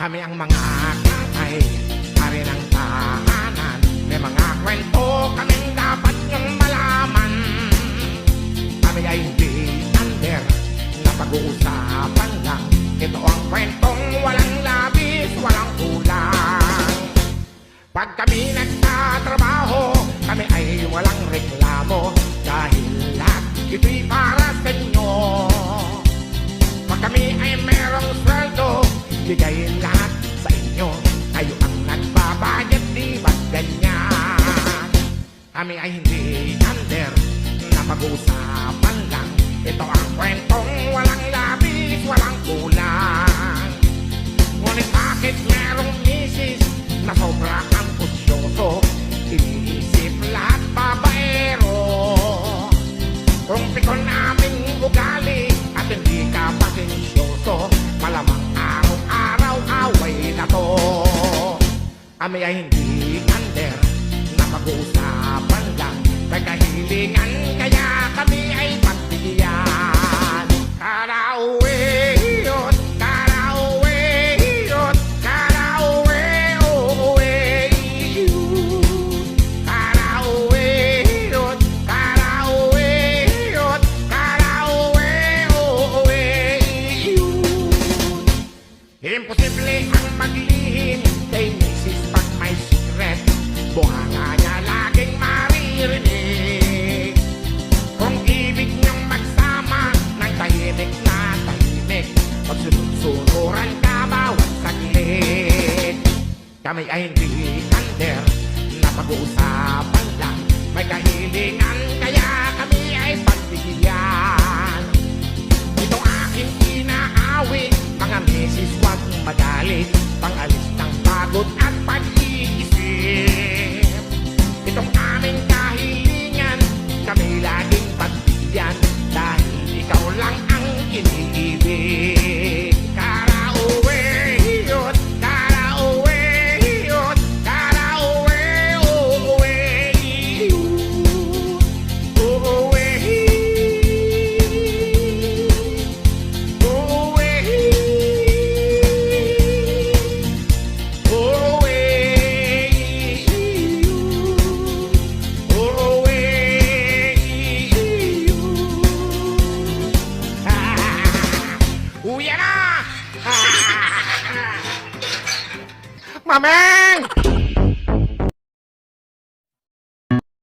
Kami ang mga tatay, pare ng tahanan. May mga kwento kaming dapat niyong malaman. Kami ay hindi under na pag-uusapan lang. Ito ang kwentong walang labis, walang kulang Pag kami nagtatrabaho, kami ay walang reklamo. Dahil lahat ito'y para sweldo, bigay lahat sa inyo Kayo ang nagbabayad, di ba't ganyan? Kami ay hindi under na mag-uusapan lang Ito ang kwentong walang Kami ay hindi under na pag-uusapan lang May kahilingan kaya kami ay pagbigyan. Karauwi yun, karauwi yun, karauwi uuwi. Yun Karauwi yun, karauwi yun, karauwi uuwi. Yun Imposible ang maglihim Buhanga niya laging maririnig. Kung ibig niyong magsama ng tahimik na tahimik. Pagsunod-sunuran ka bawat Kami ay hindi under na pag-uusapan lang. May kahilingan kaya kami ay pagbigyan Itong aking inaawit Mga misis wag magalit. Pangalis Man.